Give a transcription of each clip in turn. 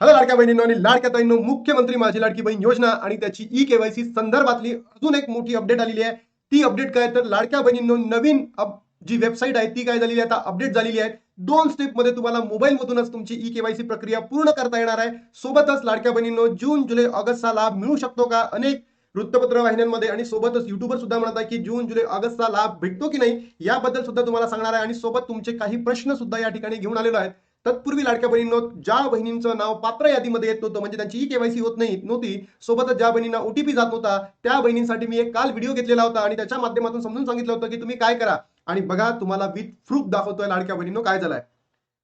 Hello लाडक्या बहिणींनो आणि लाडक्या ताईंनो मुख्यमंत्री माझी लाडकी बहीण योजना आणि त्याची ई केवायसी संदर्भातली अजून एक मोठी अपडेट आलेली आहे. ती अपडेट काय? तर लाडक्या बहिणींनो नवीन अप- जी वेबसाईट आहे ती काय झालेली आहे? आता अपडेट झालेली आहे. दोन स्टेपमध्ये तुम्हाला मोबाईल मधूनच तुमची ई केवायसी प्रक्रिया पूर्ण करता येणार आहे. सोबतच लाडक्या बहिणींनो जून जुलै ऑगस्टचा लाभ मिळू शकतो का? अनेक वृत्तपत्र वाहिन्यांमध्ये आणि सोबतच युट्यूबर सुद्धा म्हणत आहे की जून जुलै ऑगस्टचा लाभ भेटतो की नाही? याबद्दल सुद्धा तुम्हाला सांगणार आहे आणि सोबत तुमचे काही प्रश्न सुद्धा या ठिकाणी घेऊन आलेलो आहेत. तत्पूर्वी लाडक्या बहिणींनो ज्या बहिणींचं नाव पात्र यादीमध्ये येत नव्हतं म्हणजे त्यांची ई केवायसी होत नाही नव्हती सोबतच ज्या बहिणींना ओटीपी जात नव्हता त्या बहिणींसाठी मी एक काल व्हिडिओ घेतलेला होता आणि त्याच्या माध्यमातून समजून सांगितलं होतं की तुम्ही काय करा. आणि बघा तुम्हाला विथ प्रूफ दाखवतोय लाडक्या बहिणींनो काय झालंय.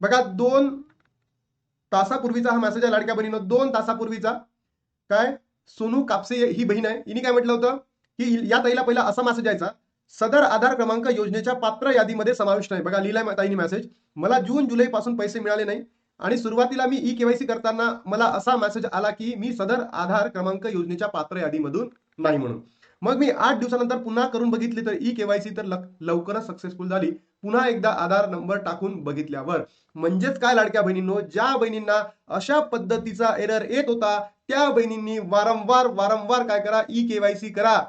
बघा दोन तासापूर्वीचा हा मेसेज आहे लाडक्या बहिणीनो दोन तासापूर्वीचा. काय? सोनू कापसे ही बहीण आहे. हिने काय म्हटलं होतं? की या ताईला पहिला असा मेसेज यायचा सदर आधार क्रमांक योजनेच्या पात्र यादीमध्ये समाविष्ट आहे. बघा लिहिलाय ताईने मेसेज मला जून जुलै पासून पैसे मिळाले नाही आणि सुरुवातीला मी ई केवायसी करताना मला असा मेसेज आला की मी सदर आधार क्रमांक योजनेच्या पात्र यादीमधून नाही म्हणून. मग मी आठ दिवसानंतर पुन्हा करून बघितली तर ई केवायसी तर लवकरच सक्सेसफुल झाली. पुन्हा एकदा आधार नंबर टाकून बघितल्यावर. म्हणजेच काय लाडक्या बहिणींनो? ज्या बहिणींना अशा पद्धतीचा एरर येत होता त्या बहिणींनी वारंवार वारंवार काय करा? ई केवायसी करा.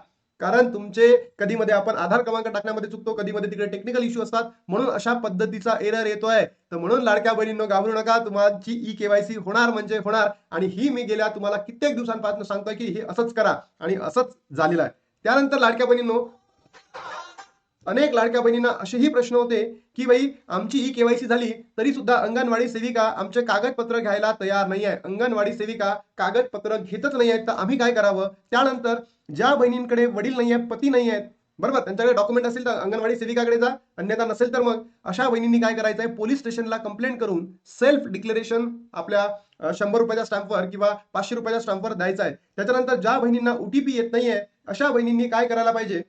कारण तुमचे कधी मध्ये आपण आधार क्रमांक टाकण्यामध्ये चुकतो कधीमध्ये तिकडे टेक्निकल इश्यू असतात. म्हणून अशा पद्धतीचा एरर येतोय. तर म्हणून लाडक्या बहिणींनो घाबरू नका. तुमची ई केवायसी होणार म्हणजे होणार. आणि ही मी गेल्या तुम्हाला कित्येक दिवसांपासून सांगतोय की हे असंच करा. आणि असंच झालेलं आहे. त्यानंतर लाडक्या बहिणींनो अनेक लाडक्या बहिणींना असेही प्रश्न होते की बाई आमची ई केवायसी झाली तरी सुद्धा अंगणवाडी सेविका आमचे कागदपत्र घ्यायला तयार नाही आहे. अंगणवाडी सेविका कागदपत्र घेतच नाही आहेत तर आम्ही काय करावं? त्यानंतर ज्या बहिणींकडे वडील नाही आहेत पती नाही आहेत बरोबर? त्यांच्याकडे डॉक्युमेंट असेल तर अंगणवाडी सेविकाकडे जा अन्यथा नसेल तर मग. अशा बहिणींनी काय करायचं आहे? पोलीस स्टेशनला कंप्लेंट करून सेल्फ डिक्लेरेशन आपल्या शंभर रुपयाच्या स्टॅम्पवर किंवा पाचशे रुपयाच्या स्टॅम्पवर द्यायचं आहे. त्याच्यानंतर ज्या बहिणींना ओटीपी येत नाहीये अशा बहिणींनी काय करायला पाहिजे?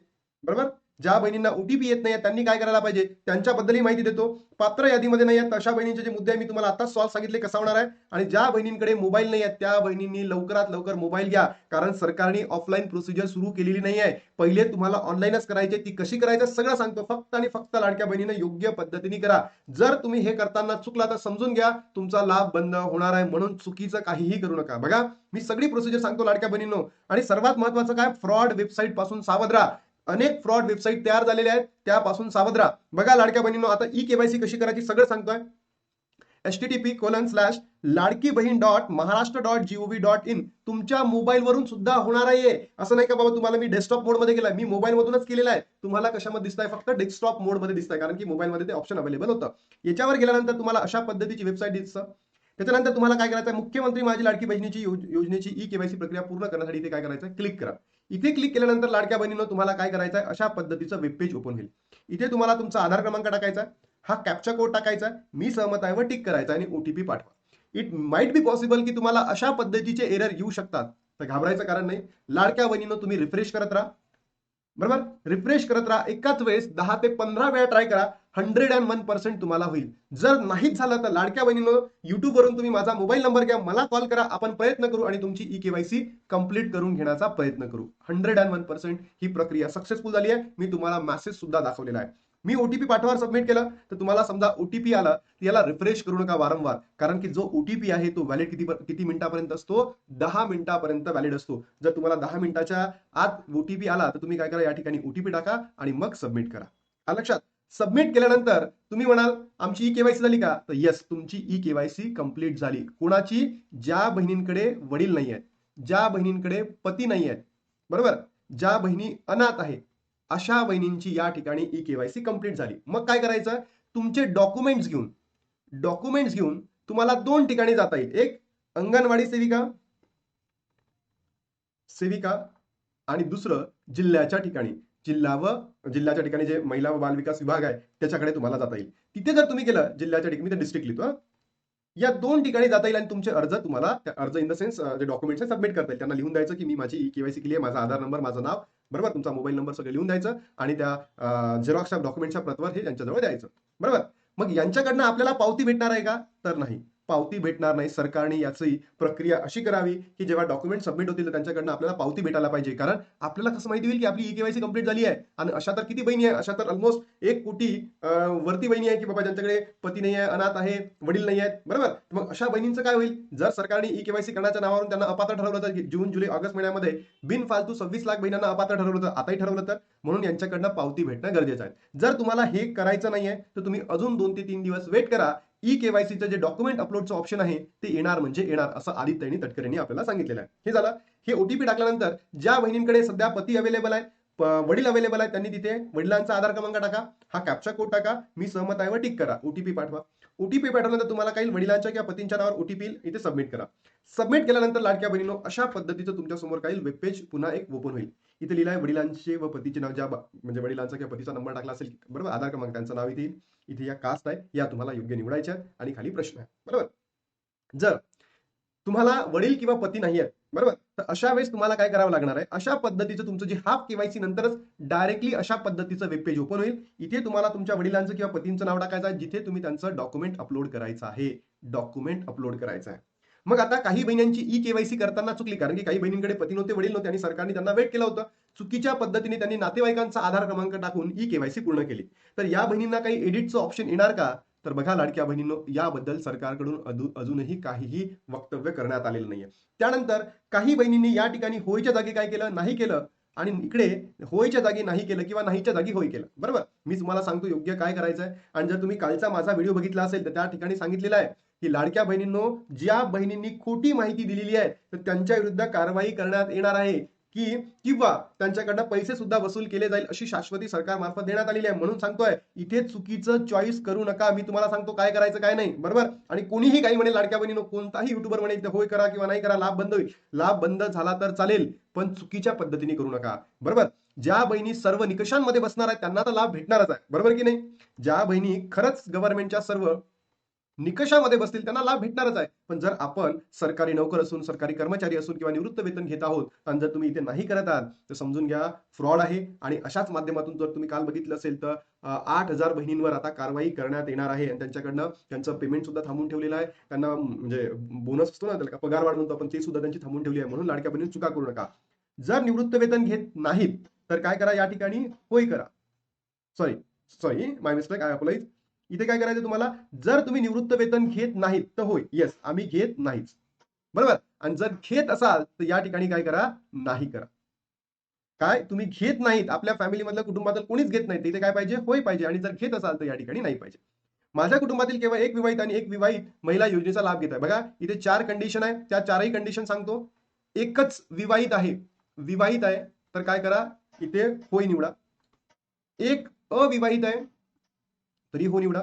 बरोबर? ज्या बहिणींना ओटीपी येत नाही त्यांनी काय करायला पाहिजे? त्यांच्याबद्दलही माहिती देतो. पात्र यादीमध्ये नाही आहेत अशा बहिणींचे जे मुद्दे मी तुम्हाला आताच सॉल्व्ह सांगितले कसा होणार आहे? आणि ज्या बहिणींकडे मोबाईल नाही आहेत त्या बहिणींनी लवकरात लवकर मोबाईल घ्या. कारण सरकारने ऑफलाईन प्रोसिजर सुरू केलेली नाही आहे पहिले तुम्हाला ऑनलाईनच करायचे ती कशी करायचं सगळं सांगतो. फक्त आणि फक्त लाडक्या बहिणीनं योग्य पद्धतीने करा. जर तुम्ही हे करताना चुकला तर समजून घ्या. तुमचा लाभ बंद होणार आहे म्हणून चुकीचं काहीही करू नका. बघा मी सगळी प्रोसिजर सांगतो लाडक्या बहिणींनो. आणि सर्वात महत्वाचं काय? फ्रॉड वेबसाईटपासून सावध राहा. अनेक फ्रॉड वेबसाईट तयार झालेल्या आहेत. त्यापासून सावध राहा. बघा लाडक्या बहिणींनो आता ई केवायसी कशी करायची सगळं सांगतोय. S T T P colon slash Ladki Bahin dot Maharashtra dot G O V dot in तुमच्या मोबाईलवरून सुद्धा होणार आहे. असं नाही का बाबा तुम्हाला मी डेस्कटॉप मोडमध्ये केलाय? मी मोबाईल मधूनच केलेला आहे. तुम्हाला कशामध्ये दिसताय? फक्त डेस्कटॉप मोडमध्ये दिसतंय कारण की मोबाईलमध्ये ते ऑप्शन अवेलेबल होतं. याच्यावर गेल्यानंतर तुम्हाला अशा पद्धतीची वेबसाईट दिसतं. त्याच्यानंतर तुम्हाला काय करायचं मुख्यमंत्री माझी लाडकी बहिणीची योजनेची ई केवायसी प्रक्रिया पूर्ण करण्यासाठी इथे काय करायचं क्लिक करा. इथे क्लिक केल्यानंतर लाडक्या बहिणीनं तुम्हाला काय करायचं आहे? अशा पद्धतीचं वेब पेज ओपन होईल. इथे तुम्हाला तुमचा आधार क्रमांक टाकायचा हा कॅप्चा कोड टाकायचा मी सहमत आहे व टिक करायचा आणि ओटीपी पाठवा. इट माइट बी पॉसिबल की तुम्हाला अशा पद्धतीचे एरर येऊ शकतात. तर घाबरायचं कारण नाही. लाडक्या बहिणीनं तुम्ही रिफ्रेश करत राहा. बरोबर? रिफ्रेश करत राहा. एकाच वेळेस दहा ते पंधरा वेळा ट्राय करा. हंड्रेड अँड वन पर्सेंट तुम्हाला होईल. जर नाहीच झालं तर लाडक्या बहिणीनं युट्यूबवरून तुम्ही माझा मोबाईल नंबर घ्या. मला कॉल करा. आपण प्रयत्न करू आणि तुमची ई केवायसी कंप्लीट करून घेण्याचा प्रयत्न करू. हंड्रेड अँड वन पर्सेंट ही प्रक्रिया सक्सेसफुल झाली आहे. मी तुम्हाला मॅसेज सुद्धा दाखवलेला आहे. मी ओटीपी पाठवार सबमिट केलं तर तुम्हाला समजा ओटीपी आला तर याला रिफ्रेश करू नका वारंवार. कारण की जो ओटीपी आहे तो व्हॅलिड किती किती मिनिटापर्यंत असतो? दहा मिनिटापर्यंत व्हॅलिड असतो. जर तुम्हाला दहा मिनिटाच्या आत ओटीपी आला तर तुम्ही काय करा या ठिकाणी ओटीपी टाका आणि मग सबमिट करा. लक्षात? सबमिट केल्यानंतर तुम्ही म्हणाल आमची ई केवायसी झाली का? तर येस तुमची ई केवायसी कंप्लीट झाली. कोणाची? ज्या बहिणींकडे वडील नाही आहेत ज्या बहिणींकडे पती नाही आहेत बरोबर? ज्या बहिणी अनाथ आहे अशा वहिनींची या ठिकाणी ई केवायसी कंप्लीट झाली. मग काय करायचं? तुमचे डॉक्युमेंट्स घेऊन डॉक्युमेंट्स घेऊन तुम्हाला दोन ठिकाणी जाता येईल. एक अंगणवाडी सेविका सेविका आणि दुसरं जिल्ह्याच्या ठिकाणी. जिल्हा व जिल्ह्याच्या ठिकाणी जे महिला व बालविकास विभाग आहे त्याच्याकडे तुम्हाला जाता येईल. तिथे जर तुम्ही गेलं जिल्ह्याच्या ठिकाणी डिस्ट्रिक्ट लिहितो या दोन ठिकाणी जाता येईल आणि तुमचे अर्ज तुम्हाला त्या अर्ज इन द सेन्स जे डॉक्युमेंट्स सबमिट करता येईल. त्यांना लिहून द्यायचं की मी माझी ई केवायसी केली आहे माझा आधार नंबर माझं नाव बरोबर? तुमचा मोबाईल नंबर सगळं लिहून द्यायचं आणि त्या झेरॉक्सच्या डॉक्युमेंटच्या प्रतवर हे यांच्याजवळ द्यायचं. बरोबर? मग यांच्याकडनं आपल्याला पावती भेटणार आहे का? तर नाही. पावती भेटणार नाही. सरकारने याची प्रक्रिया अशी करावी की जेव्हा डॉक्युमेंट सबमिट होतील तर त्यांच्याकडनं आपल्याला पावती भेटायला पाहिजे. कारण आपल्याला कसं माहिती होईल की आपली ई केवायसी कंप्लीट झाली आहे. आणि अशा तर किती बहिणी आहे? अशा तर ऑलमोस्ट एक कोटी वरती बहिणी आहे की बाबा ज्यांच्याकडे पती नाही आहे अनाथ आहे वडील नाही आहेत. बरोबर? मग अशा बहिणींचं काय होईल? जर सरकारने ई केवायसी करण्याच्या नावावरून त्यांना अपात्र ठरवलं तर जून जुलै ऑगस्ट महिन्यामध्ये बिनफालतू सव्वीस लाख बहिणांना अपात्र ठरवलं तर आताही ठरवलं तर. म्हणून यांच्याकडनं पावती भेटणं गरजेचं आहे. जर तुम्हाला हे करायचं नाहीये तर तुम्ही अजून दोन ते तीन दिवस वेट करा. ई केवायसीचं जे डॉक्युमेंट अपलोडचं ऑप्शन आहे ते येणार म्हणजे येणार असं आदित्यनी तटकरेंनी आपल्याला सांगितलेलं आहे. हे झालं. हे ओटीपी टाकल्यानंतर ज्या बहिणींकडे सध्या पती अवेलेबल आहे वडील अवेलेबल आहे त्यांनी तिथे वडिलांचा आधार क्रमांक टाका हा कॅप्चा कोड टाका मी सहमत आहे व टिक करा. ओटीपी पाठवा. ओटीपी पाठवल्यानंतर तुम्हाला काही वडिलांच्या किंवा पतींच्या नावावर ओटीपी इथे सबमिट करा. सबमिट केल्यानंतर लाडक्या बहिणीनो अशा पद्धतीचं तुमच्यासमोर काही वेबपेज पुन्हा एक ओपन होईल. इथे लिहिलं आहे वडिलांचे व पतीचे नाव ज्या म्हणजे वडिलांचा किंवा पतीचा नंबर टाकला असेल बरोबर? आधार क्रमांक त्यांचं नाव इथे येईल. इथे या कास्ट आहे या तुम्हाला योग्य निवडायच्या आणि खाली प्रश्न आहे बरोबर? जर तुम्हाला वडील किंवा पती नाही आहेत बरोबर? तर अशा वेळेस तुम्हाला काय करावं लागणार आहे? अशा पद्धतीचं तुमचं जे हाफ केवायसी नंतरच डायरेक्टली अशा पद्धतीचं वेबपेज ओपन होईल. इथे तुम्हाला तुमच्या वडिलांचं किंवा पतींचं नाव टाकायचं आहे जिथे तुम्ही त्यांचं डॉक्युमेंट अपलोड करायचं आहे. डॉक्युमेंट अपलोड करायचं आहे. मग आता काही बहिणींची ई केवायसी करताना चुकली कारण की काही बहिणींकडे पती नव्हते वडील नव्हते आणि सरकारने त्यांना वेट केलं होतं. चुकीच्या पद्धतीने त्यांनी नातेवाईकांचा आधार क्रमांक टाकून ई केवायसी पूर्ण केली. तर या बहिणींना काही एडिटचं ऑप्शन येणार का? तर बघा लाडक्या बहिणींनो याबद्दल सरकारकडून अजूनही काहीही वक्तव्य करण्यात आलेलं नाहीये. त्यानंतर काही बहिणींनी या ठिकाणी होयच्या जागी काय केलं? नाही केलं. आणि इकडे होयच्या जागी नाही केलं किंवा नाहीच्या जागी होय केलं. बरोबर? मी तुम्हाला सांगतो योग्य काय करायचं आहे आणि जर तुम्ही कालचा माझा व्हिडिओ बघितला असेल तर त्या ठिकाणी सांगितलेलं आहे की लाडक्या बहिणींनो ज्या बहिणींनी खोटी माहिती दिलेली आहे तर त्यांच्या विरुद्ध कारवाई करण्यात येणार आहे. की किंवा त्यांच्याकडनं पैसे सुद्धा वसूल केले जाईल अशी शाश्वती सरकारमार्फत देण्यात आलेली आहे म्हणून सांगतोय. इथे चुकीचं चॉईस करू नका. मी तुम्हाला सांगतो काय करायचं काय नाही. बरोबर? आणि कोणीही काही म्हणे लाडक्या बहिणीनो कोणताही युट्यूबर म्हणे इथे होय करा किंवा नाही करा लाभ बंद होईल. लाभ बंद झाला तर चालेल पण चुकीच्या पद्धतीने करू नका. बरोबर? ज्या बहिणी सर्व निकषांमध्ये बसणार आहेत त्यांना तर लाभ भेटणारच आहे. बरोबर की नाही? ज्या बहिणी खरंच गव्हर्नमेंटच्या सर्व निकषामध्ये बसतील त्यांना लाभ भेटणारच आहे. पण जर आपण सरकारी नोकर असून सरकारी कर्मचारी असून किंवा निवृत्त वेतन घेत आहोत आणि जर तुम्ही इथे नाही करत आहात तर समजून घ्या फ्रॉड आहे. आणि अशाच माध्यमातून जर तुम्ही काल बघितलं असेल तर आठ हजार बहिणींवर आता कारवाई करण्यात येणार आहे. आणि त्यांच्याकडनं त्यांचं पेमेंट सुद्धा थांबून ठेवलेलं आहे. त्यांना म्हणजे बोनस असतो ना त्याला पगार वाढ म्हणतो आपण ते सुद्धा त्यांची थांबून ठेवली आहे. म्हणून लाडक्या बहिणी चुका करू नका. जर निवृत्त वेतन घेत नाहीत तर काय करा या ठिकाणी? होय करा. Sorry sorry my mistake I applies इथे काय करायचं तुम्हाला? जर तुम्ही निवृत्त वेतन घेत नाहीत तर होय येस आम्ही घेत नाहीच. बरोबर? आणि जर घेत असाल तर या ठिकाणी काय करा? नाही करा. काय? तुम्ही घेत नाहीत आपल्या फॅमिलीमधल्या कुटुंबातील कोणीच घेत नाही इथे काय पाहिजे? होय पाहिजे. आणि जर घेत असाल तर या ठिकाणी नाही पाहिजे. माझ्या कुटुंबातील केवळ एक विवाहित आणि एक विवाहित महिला योजनेचा लाभ घेत आहे. बघा इथे चार कंडिशन आहे. त्या चारही कंडिशन सांगतो. एकच विवाहित आहे. विवाहित आहे तर काय करा? इथे होय निवडा. एक अविवाहित आहे. तरी हो निवडा.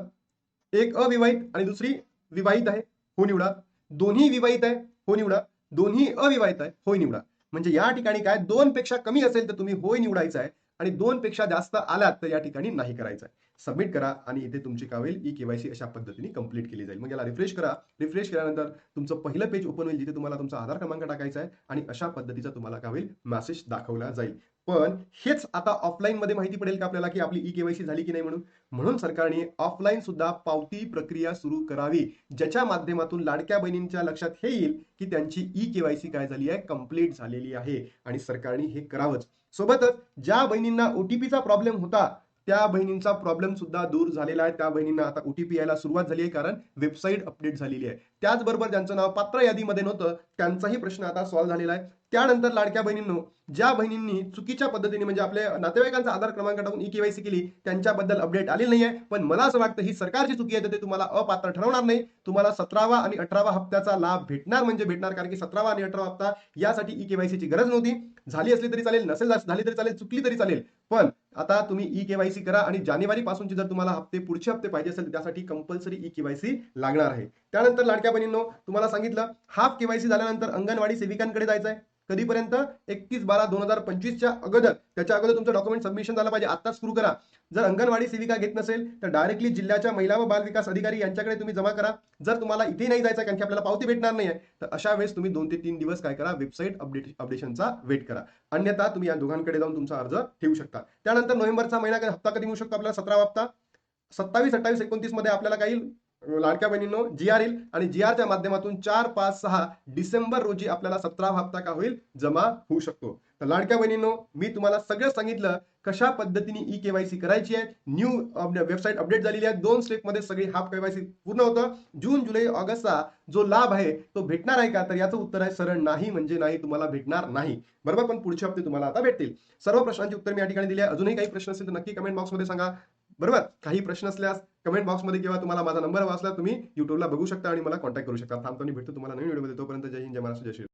एक अविवाहित आणि दुसरी विवाहित आहे हो निवडा. दोन्ही विवाहित आहे हो निवडा. दोन्ही अविवाहित आहे होय निवडा. म्हणजे या ठिकाणी काय दोन पेक्षा कमी असेल तर तुम्ही होय निवडायचं आहे आणि दोन पेक्षा जास्त आलात तर या ठिकाणी नाही करायचं आहे. सबमिट करा आणि इथे तुमची काय होईल ई केवायसी अशा पद्धतीने कंप्लीट केली जाईल. मग याला रिफ्रेश करा. रिफ्रेश केल्यानंतर तुमचं पहिलं पेज ओपन होईल जिथे तुम्हाला तुमचा आधार क्रमांक टाकायचा आहे आणि अशा पद्धतीचा तुम्हाला काय होईल मेसेज दाखवला जाईल. पण हेच आता ऑफलाईन मध्ये माहिती पडेल का आपल्याला की आपली ई केवायसी झाली की नाही म्हणून? म्हणून सरकारने ऑफलाईन सुद्धा पावती प्रक्रिया सुरू करावी. ज्याच्या माध्यमातून लाडक्या बहिणींच्या लक्षात हे येईल की त्यांची ई केवायसी काय झाली आहे? कंप्लीट झालेली आहे आणि सरकारने हे करावंच. सोबतच ज्या बहिणींना ओटीपीचा प्रॉब्लेम होता त्या बहिणींचा प्रॉब्लेम सुद्धा दूर झालेला आहे. त्या बहिणींना आता ओटीपी यायला सुरुवात झाली आहे कारण वेबसाईट अपडेट झालेली आहे. त्याचबरोबर ज्यांचं नाव पात्र यादीमध्ये नव्हतं त्यांचाही प्रश्न आता सॉल्व्ह झालेला आहे. त्यानंतर लाडक्या बहिणींनो ज्या बहिणींनी चुकीच्या पद्धतीने म्हणजे आपल्या नातेवाईकांचा आधार क्रमांक टाकून ई केवायसी केली त्यांच्याबद्दल अपडेट आलेली नाहीये. पण मला असं वाटतं ही सरकारची चुकी आहे तर ते तुम्हाला अपात्र ठरवणार नाही. तुम्हाला सतरावा आणि अठरावा हप्त्याचा लाभ भेटणार म्हणजे भेटणार कारण की सतरावा आणि अठरावा हप्ता यासाठी ई केवायसीची गरज नव्हती. झाली असली तरी चालेल नसेल झाली तरी चालेल चुकली तरी चालेल. पण आता तुम्ही ई केवायसी करा आणि जानेवारी पासूनची जर तुम्हाला हप्ते पुढचे हप्ते पाहिजे असेल त्यासाठी कंपल्सरी ई केवायसी लागणार आहे. त्यानंतर लाडक्या बहिणींनो तुम्हाला सांगितलं हाफ केवायसी झाल्यानंतर अंगणवाडी सेविकांकडे जायचं आहे कधीपर्यंत? एकतीस बारा दोन हजार पंचवीसच्या अगोदर. त्याच्या अगोदर तुमचं डॉक्युमेंट सबमिशन झालं पाहिजे. आताच सुरू करा. जर अंगणवाडी सेविका घेत नसेल तर डायरेक्टली जिल्ह्याच्या महिला व बाल विकास अधिकारी यांच्याकडे तुम्ही जमा करा. जर तुम्हाला इथे नाही जायचं कारण की आपल्याला पावती भेटणार नाही आहे तर अशा वेळेस तुम्ही दोन ते तीन दिवस काय करा वेबसाईट अपडेट अपडेशनचा वेट करा. अन्यथा तुम्ही या दोघांकडे जाऊन तुमचा अर्ज ठेवू शकता. त्यानंतर नोव्हेंबरचा महिना हप्ता कधी मिळू शकतो आपल्याला? सतरा हप्ता. सत्तावीस अठ्ठावीस एकोणतीसमध्ये आपल्याला काही लाडक्या बहिणींनो जी आर येईल आणि जी आरच्या माध्यमातून चार पाच सहा डिसेंबर रोजी आपल्याला सतरावा हप्ता का होईल जमा होऊ शकतो. तर लाडक्या बहिणींनो मी तुम्हाला सगळं सांगितलं कशा पद्धतीने ई केवायसी करायची आहे न्यू वेबसाईट अपडेट झालेली आहे दोन स्टेपमध्ये सगळी हाफ केवायसी पूर्ण होतं. जून जुलै ऑगस्टचा जो लाभ आहे तो भेटणार आहे का? तर याचं उत्तर आहे सरळ नाही म्हणजे नाही तुम्हाला भेटणार नाही. बरोबर? पण पुढचे हप्ते तुम्हाला आता भेटतील. सर्व प्रश्नांची उत्तर मी या ठिकाणी दिली आहे. अजूनही काही प्रश्न असेल तर नक्की कमेंट बॉक्समध्ये सांगा. बरोबर? काही प्रश्न असल्यास कमेंट बॉक्समध्ये किंवा तुम्हाला माझा नंबर वाचला तुम्ही युट्यूबला बघू शकता आणि मला कॉन्टॅक्ट करू शकता. थांबतो आणि भेटतो तुम्हाला नवीन व्हिडिओमध्ये तोपर्यंत जय हिंद जय महाराष्ट्र जय श्री